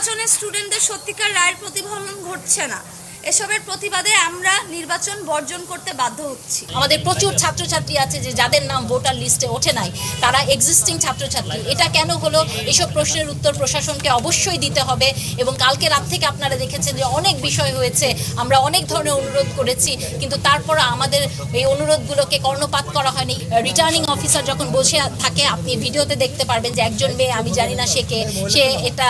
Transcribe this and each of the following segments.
নির্বাচনে স্টুডেন্টদের সত্যিকার রায়ের প্রতিফলন ঘটছে না। এসবের প্রতিবাদে আমরা নির্বাচন বর্জন করতে বাধ্য হচ্ছি। আমাদের প্রচুর ছাত্রছাত্রী আছে যে যাদের নাম ভোটার লিস্টে ওঠে নাই, তারা এক্সিস্টিং ছাত্রছাত্রী। এটা কেন হলো? এসব প্রশ্নের উত্তর প্রশাসনকে অবশ্যই দিতে হবে এবং কালকে রাত থেকে আপনারা দেখেছেন যে অনেক বিষয় হয়েছে, আমরা অনেক ধরনের অনুরোধ করেছি, কিন্তু তারপর আমাদের এই অনুরোধগুলোকে কর্ণপাত করা হয়নি। রিটার্নিং অফিসার যখন বসে থাকে, আপনি ভিডিওতে দেখতে পারবেন যে একজন মেয়ে, আমি জানি না সে কে, সে এটা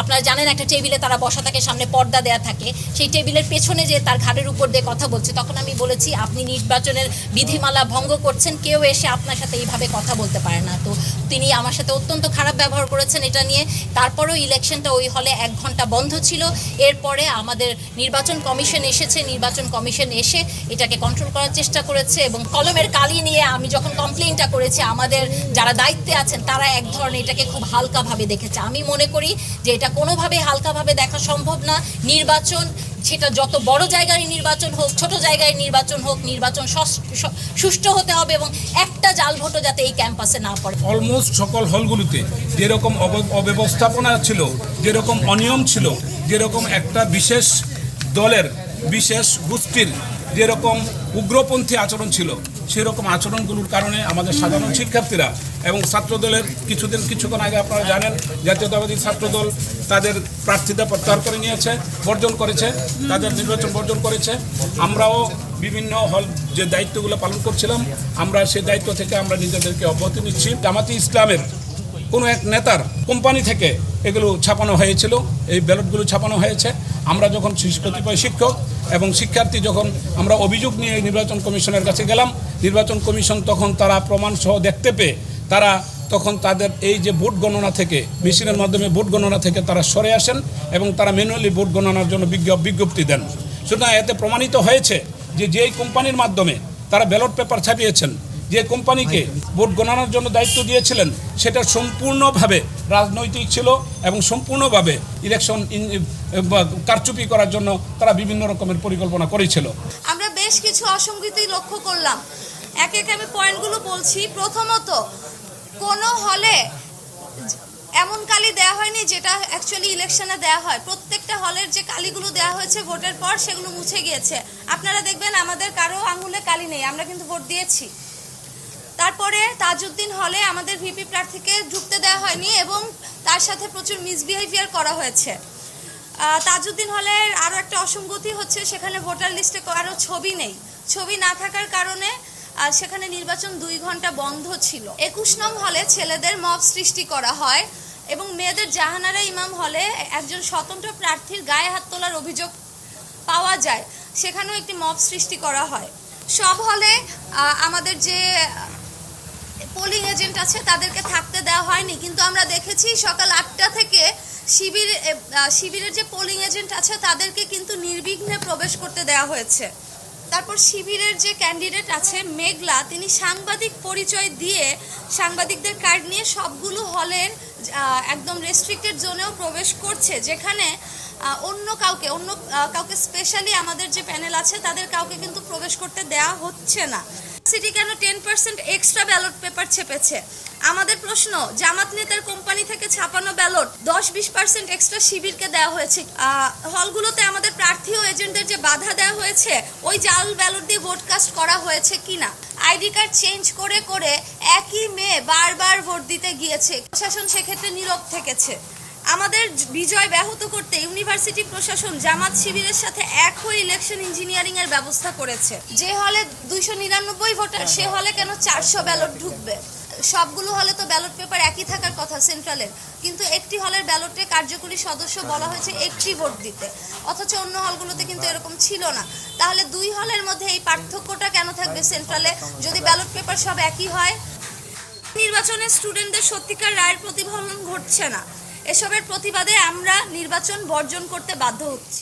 আপনারা জানেন একটা টেবিলে তারা বসা থাকে, সামনে পর্দা দেয়া থাকে। সেই টেবিলের পেছনে যে তার ঘাড়ের উপর দিয়ে কথা বলছে, তখন আমি বলেছি, আপনি নির্বাচনের বিধিমালা ভঙ্গ করছেন, কেউ এসে আপনার সাথে এইভাবে কথা বলতে পারে না। তো তিনি আমার সাথে অত্যন্ত খারাপ ব্যবহার করেছেন এটা নিয়ে। তারপরেও ইলেকশনটা ওই হলে এক ঘণ্টা বন্ধ ছিল। এরপরে আমাদের নির্বাচন কমিশন এসেছে, নির্বাচন কমিশন এসে এটাকে কন্ট্রোল করার চেষ্টা করেছে এবং কলমের কালি নিয়ে আমি যখন কমপ্লেনটা করেছি, আমাদের যারা দায়িত্বে আছেন, তারা এক ধরনের এটাকে খুব হালকাভাবে দেখেছে। আমি মনে করি যে এটা কোনোভাবে হালকাভাবে দেখা সম্ভব না। নির্বাচন, সেটা যত বড় জায়গায় নির্বাচন হোক, ছোট জায়গায় নির্বাচন হোক, নির্বাচন সুষ্ঠু হতে হবে এবং একটা জাল ভোটও যাতে এই ক্যাম্পাসে না পড়ে। অলমোস্ট সকল হলগুলিতে যেরকম অব- অব্যবস্থাপনা ছিল, যেরকম অনিয়ম ছিল, যেরকম একটা বিশেষ দলের, বিশেষ গোষ্ঠীর যেরকম উগ্রপন্থী আচরণ ছিল সেরকম আচরণগুলোর কারণে আমাদের সাধারণ শিক্ষার্থীরা এবং ছাত্রদলের কিছুদিন কিছুক্ষণ আগে আপনারা জানেন, জাতীয়তাবাদী ছাত্রদল তাদের প্রার্থিতা প্রত্যাহার করে নিয়েছে, বর্জন করেছে, তাদের নির্বাচন বর্জন করেছে। আমরাও বিভিন্ন হল যে দায়িত্বগুলো পালন করছিলাম, আমরা সেই দায়িত্ব থেকে আমরা নিজেদেরকে অব্যাহতি নিচ্ছি। জামাতি ইসলামের কোনো এক নেতার কোম্পানি থেকে এগুলো ছাপানো হয়েছিল, এই ব্যালটগুলো ছাপানো হয়েছে। আমরা যখন কতিপয় শিক্ষক এবং শিক্ষার্থী যখন আমরা অভিযোগ নিয়ে নির্বাচন কমিশনের কাছে গেলাম, নির্বাচন কমিশন তখন তারা প্রমাণ সহ দেখতে পেয়ে তারা তখন তাদের এই যে ভোট গণনা থেকে, মেশিনের মাধ্যমে ভোট গণনা থেকে তারা সরে আসেন এবং তারা ম্যানুয়ালি ভোট গণনার জন্য বিজ্ঞ- বিজ্ঞপ্তি দেন। সুতরাং এতে প্রমাণিত হয়েছে যে যেই কোম্পানির মাধ্যমে তারা ব্যালট পেপার ছাপিয়েছেন যে কোম্পানিকে ভোট গণনার জন্য দায়িত্ব দিয়েছিলেন, সেটা সম্পূর্ণভাবে রাজনৈতিক ছিল এবং সম্পূর্ণভাবে ইলেকশন কারচুপি করার জন্য তারা বিভিন্ন রকমের পরিকল্পনা করেছিল। আমরা বেশ কিছু অসঙ্গতি লক্ষ্য করলাম। এক এক আমি পয়েন্টগুলো বলছি। প্রথমত, কোনো হলে এমন কালি দেওয়া হয়নি যেটা অ্যাকচুয়ালি ইলেকশনে দেওয়া হয়। প্রত্যেকটা হলের যে কালিগুলো দেওয়া হয়েছে ভোটের পর সেগুলো মুছে গিয়েছে। আপনারা দেখবেন আমাদের কারও আঙুলে কালি নেই। আমরা কিন্তু ভোট দিয়েছি। তারপরে তাজউদ্দিন হলে আমাদের ভিপি প্রার্থীকে ঢুকতে দেওয়া হয়নি এবং তার সাথে প্রচুর মিসবিহেভিয়ার করা হয়েছে। তাজউদ্দিন হলের আরও একটা অসঙ্গতি হচ্ছে সেখানে ভোটার লিস্টে কারও ছবি নেই। ছবি না থাকার কারণে আহ, সেখানে নির্বাচন দুই ঘণ্টা বন্ধ ছিল। একুশ নং হলে ছেলেদের মব সৃষ্টি করা হয় এবং মেয়েদের জাহানারা ইমাম হলে একজন স্বতন্ত্র প্রার্থীর গায়ে হাত তোলার অভিযোগ পাওয়া যায়। সেখানেও একটি মব সৃষ্টি করা হয়। সব হলে আমাদের যে পোলিং এজেন্ট আছে, তাদেরকে থাকতে দেওয়া হয়নি। কিন্তু আমরা দেখেছি সকাল আটটা থেকে শিবির শিবিরের যে পোলিং এজেন্ট আছে, তাদেরকে কিন্তু নির্বিঘ্নে প্রবেশ করতে দেওয়া হয়েছে। তারপর শিবিরের যে ক্যান্ডিডেট আছে, মেঘলা, তিনি সাংবাদিক পরিচয় দিয়ে সাংবাদিকদের কার্ড নিয়ে সবগুলো হলের একদম রেস্ট্রিক্টেড জোনেও প্রবেশ করছে, যেখানে অন্য কাউকে অন্য কাউকে স্পেশালি আমাদের যে প্যানেল আছে, তাদের কাউকে কিন্তু প্রবেশ করতে দেওয়া হচ্ছে না। সিটি কেন ten percent extra ballot paper ছেপেছে? আমাদের প্রশ্ন, জামাত নেতার কোম্পানি থেকে ছাপানো ব্যালট দশ বিশ পার্সেন্ট এক্সট্রা শিবিরকে দেওয়া হয়েছে। হলগুলোতে আমাদের প্রার্থী ও এজেন্টদের যে বাধা দেওয়া হয়েছে, ওই জাল ব্যালট দিয়ে ভোট কাস্ট করা হয়েছে কিনা? আইডি কার্ড চেঞ্জ করে করে একই মেয়ে বারবার ভোট দিতে গিয়েছে। প্রশাসন সেক্ষেত্রে নীরব থেকেছে। আমাদের বিজয় ব্যাহত করতে ইউনিভার্সিটি প্রশাসন জামাত শিবিরের সাথে এক হয়ে ইলেকশন ইঞ্জিনিয়ারিং এর ব্যবস্থা করেছে। যে হলে দুইশো নিরানব্বই ভোটার, সে হলে কেন চারশো ব্যালট ঢুকবে? সবগুলো হলে তো ব্যালট পেপার একই থাকার কথা সেন্ট্রালের। কিন্তু একটি হলের ব্যালটে কার্যকরী সদস্য বলা হয়েছে একটি ভোট দিতে। অথচ অন্য হলগুলোতে কিন্তু এরকম ছিল না। তাহলে দুই হলের মধ্যে এই পার্থক্যটা কেন থাকবে সেন্ট্রালে? যদি ব্যালট পেপার সব একই হয়? নির্বাচনে স্টুডেন্টদের সত্যিকার রায়ের প্রতিফলন ঘটছে না। এসবের প্রতিবাদে আমরা নির্বাচন বর্জন করতে বাধ্য হচ্ছি।